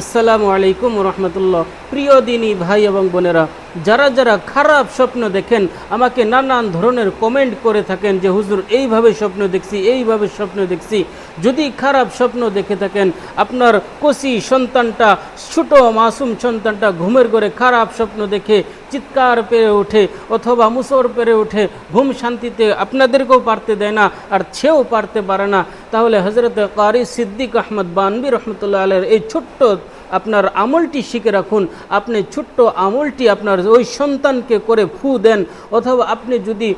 আসসালামু আলাইকুম রহমতুল্লাহ। প্রিয় দিনী ভাই এবং বোনেরা যারা যারা খারাপ স্বপ্ন দেখেন, আমাকে নানান ধরনের কমেন্ট করে থাকেন যে, হুজুর, এইভাবে স্বপ্ন দেখছি, এইভাবে স্বপ্ন দেখছি। যদি খারাপ স্বপ্ন দেখে থাকেন, আপনার কচি সন্তানটা, ছোট মাসুম সন্তানটা ঘুমের ঘরে খারাপ স্বপ্ন দেখে চিৎকার পেরে ওঠে, অথবা মুসর পেরে ওঠে, ঘুম শান্তিতে আপনাদেরকেও পারতে দেয় না, আর সেও পারতে পারে না, তাহলে হজরত কারি সিদ্দিক আহমদ বানবি রহমতুল্লাহ আলের এই ছোট্ট আপনার আমলটি শিখে রাখুন। আপনি ছোট্ট আমলটি আপনার ওই সন্তানকে করে ফু দেন, অথবা আপনি যদি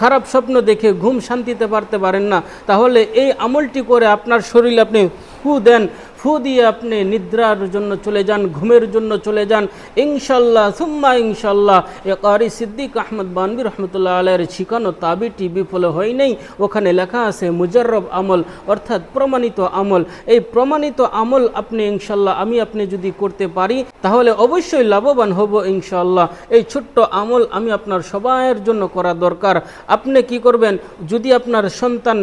খারাপ স্বপ্ন দেখে ঘুম শান্তিতে পারতে পারেন না, তাহলে এই আমলটি করে আপনার শরীরে আপনি ফু দেন। ফু দিয়ে আপনি নিদ্রার জন্য চলে যান, ঘুমের জন্য চলে যান। ইনশাল্লাহ, সুম্মা ইনশাল্লাহ, এ কারি সিদ্দিক আহমদ বানবি রহমতুল্লাহ আলের শিখানো তাবিটি বিফল হয় নাই। ওখানে লেখা আছে, মুজাররব আমল, অর্থাৎ প্রমাণিত আমল। এই প্রমাণিত আমল আপনি ইনশাল্লাহ, আমি আপনি যদি করতে পারি, তাহলে অবশ্যই লাভবান হব ইনশাল্লাহ। এই ছোট্ট আমল আমি আপনার সবাইয়ের জন্য করা দরকার। আপনি কি করবেন? যদি আপনার সন্তান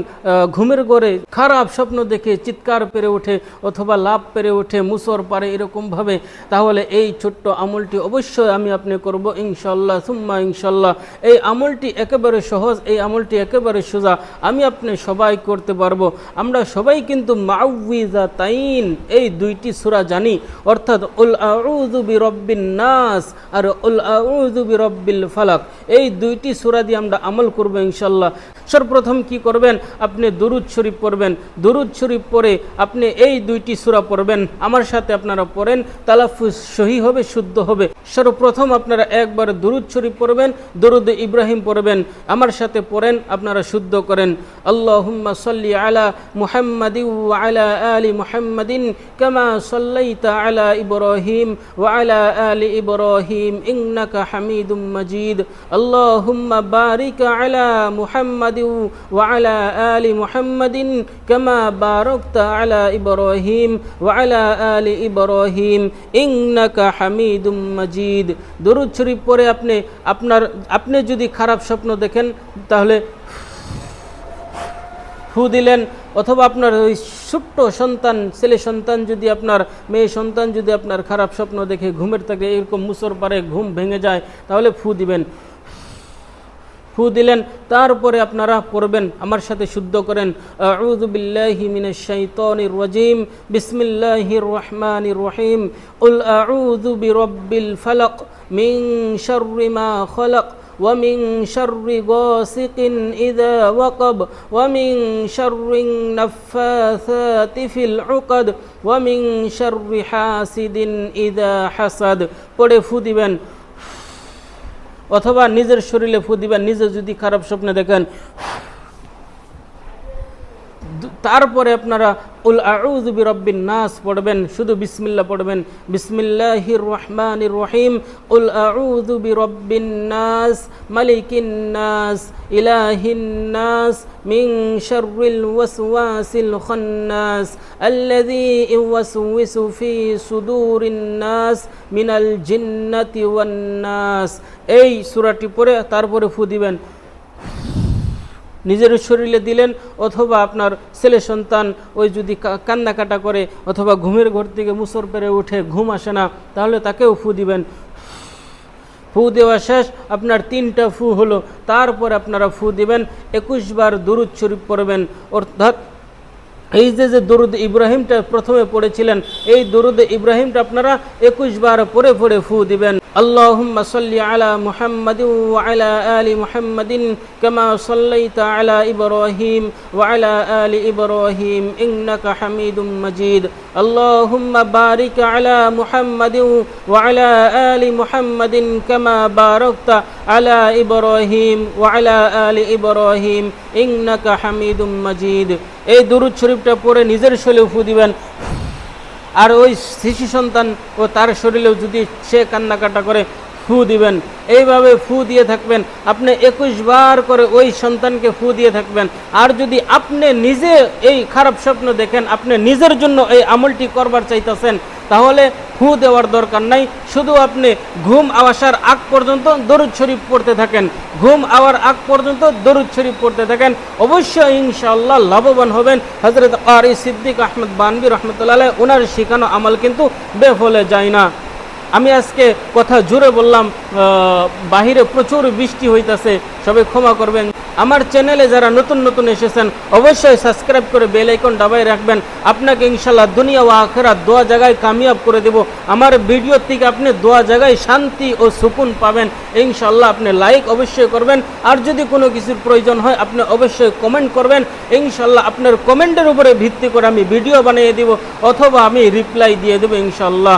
ঘুমের ঘরে খারাপ স্বপ্ন দেখে, চিৎকার পেরে ওঠে, অথবা লাভ পেরে ওঠে, মুসর পারে এরকমভাবে তাহলে এই ছোট্ট আমলটি অবশ্যই আমি আপনি করব ইনশাল্লাহ সুম্মা ইনশাল্লাহ এই আমলটি একেবারে সহজ, এই আমলটি একেবারে সোজা, আমি আপনি সবাই করতে পারব। আমরা সবাই কিন্তু মাউইজা তাইন এই দুইটি সূরা জানি, অর্থাৎ উল আউযু রব্বিন নাস আর উল আউযু রব্বিল ফালাক। এই দুইটি সূরা দিয়ে আমরা আমল করব ইনশাল্লাহ সর্বপ্রথম কি করবেন? আপনি দুরুদ শরীফ পড়বেন। দুরুদ শরীফ পড়ে আপনি এই দুইটি সূরা পড়বেন। আমার সাথে আপনারা পড়েন। তালাফুজ সহি হবে, শুদ্ধ হবে। সর্বপ্রথম আপনারা একবার দুরুদ শরীফ পড়বেন, দুরুদ ইব্রাহিম পড়বেন। আমার সাথে পড়েন, আপনারা শুদ্ধ করেন। আল্লাহুম্মা সাল্লি আলা মুহাম্মাদি আলা আলি মুহাম্মাদিন কামা সাল্লাইতা আলা ইব্রাহিম ওয়া আলা আলি ইব্রাহিম ইন্নাকা হামিদুম মাজিদ। আল্লাহুম্মা বারিক আলা মুহাম্মাদি ইব্রাহিম ওয়া আলা আলি ইব্রাহিম। ইন্নাকা হামিদুম মাজিদ। দরুদ শরীফ পড়ে আপনি আপনার, আপনি যদি খারাপ স্বপ্ন দেখেন, তাহলে ফু দিলেন। অথবা আপনার ওই ছোট্ট সন্তান, ছেলে সন্তান যদি আপনার, মেয়ে সন্তান যদি আপনার খারাপ স্বপ্ন দেখে, ঘুমের থাকে এরকম মুসর পারে, ঘুম ভেঙে যায়, তাহলে ফু দিবেন। ফু দিলেন তারপরে আপনারা পড়বেন আমার সাথে শুদ্ধ করেন আউযু বিল্লাহি মিনাশ শাইতানির রাজিম বিসমিল্লাহির রহমানির রহিম উল আউযু বিরাব্বিল ফালাক মিন শাররি মা খালাক ومن شر غاسق إذا وقب ومن شر النفاثات في العقد ومن شر حاسد إذا حسد পড়ে ফু দিবেন অথবা নিজের শরীরে ফু দিবেন নিজে যদি খারাপ স্বপ্নে দেখেন তারপরে আপনারা কুল আউজুবি রব্বিন নাস, পড়বেন শুধু বিসমিল্লা পড়বেন। বিসমিল্লাহির রহমানির রহিম। কুল আউজুবি রব্বিন নাস, মালিকিন নাস, ইলাহিন নাস, মিন শাররিল ওয়াসওয়াসিল খান্নাস, আল্লাযী ইউওয়াসওয়িসু ফি সুদুরিন নাস, মিনাল জিন্নাতি ওয়ান নাস। এই সূরাটি পড়ে তারপরে ফু দিবেন। নিজের শরীরে দিলেন, অথবা আপনার ছেলে সন্তান ওই যদি কান্নাকাটা করে, অথবা ঘুমের ঘর থেকে মুসর পেরে উঠে ঘুম আসে না, তাহলে তাকেও ফু দিবেন। ফু দেওয়া শেষ, আপনার তিনটা ফু হলো, তারপর আপনারা ফু দিবেন, একুশ বার দুরুদ শরীফ পড়বেন। অর্থাৎ এই যে যে দরুদ ইব্রাহিমটা প্রথমে পড়েছিলেন, এই দরুদ ইব্রাহিমটা আপনারা একুশ বার পরে পরে ফু দিবেন। ওয়া আলা আলি মুহাম্মাদিন কামা সাল্লাইতা আলা ইব্রাহিম ওয়া আলা আলি ইব্রাহিম ইন্নাকা হামিদুম মাজিদ। আল্লাহুম্মা বারিক আলা মুহাম্মাদিন ওয়া আলা আলি মুহাম্মাদিন কামা বারাকতা আলা ইব্রাহিম ওয়া আলা আলি ইব্রাহিম ইন্নাকা হামিদুম মাজিদ। এই দুরুদ শরীফটা পড়ে নিজের শরীরে ফু দিবেন। আর ওই শিশু সন্তান ও তার শরীরেও যদি সে কান্নাকাটা করে ফু দিবেন। এইভাবে ফু দিয়ে থাকবেন। আপনি একুশ বার করে ওই সন্তানকে ফু দিয়ে থাকবেন। আর যদি আপনি নিজে এই খারাপ স্বপ্ন দেখেন, আপনি নিজের জন্য এই আমলটি করবার চাইতেছেন, তাহলে ফু দেওয়ার দরকার নাই। শুধু আপনি ঘুম আসার আগ পর্যন্ত দরুদ শরীফ পড়তে থাকেন। ঘুম আওয়ার আগ পর্যন্ত দরুদ শরীফ পড়তে থাকেন। অবশ্যই ইনশাআল্লাহ লাভবান হবেন। হজরত আরি সিদ্দিক আহমদ বানবি রহমতুল্লাহ ওনার শিখানো আমল কিন্তু বেফলে যায় না। আমি আজকে কথা জুড়ে বললাম বাহিরে প্রচুর বৃষ্টি হইতাছে, সবাই ক্ষমা করবেন। আমার চ্যানেলে যারা নতুন নতুন এসেছেন, অবশ্যই সাবস্ক্রাইব করে বেল আইকন দাবাই রাখবেন। আপনাকে ইনশাল্লাহ দুনিয়া ও আখেরা দোয়া জায়গায় কামিয়াব করে দেব। আমার ভিডিও থেকে আপনি দোয়া জায়গায় শান্তি ও সুকুন পাবেন। ইনশাল্লাহ আপনি লাইক অবশ্যই করবেন। আর যদি কোনো কিছুর প্রয়োজন হয়, আপনি অবশ্যই কমেন্ট করবেন। ইনশাল্লাহ আপনার কমেন্টের উপরে ভিত্তি করে আমি ভিডিও বানিয়ে দেব, অথবা আমি রিপ্লাই দিয়ে দেবো ইনশাল্লাহ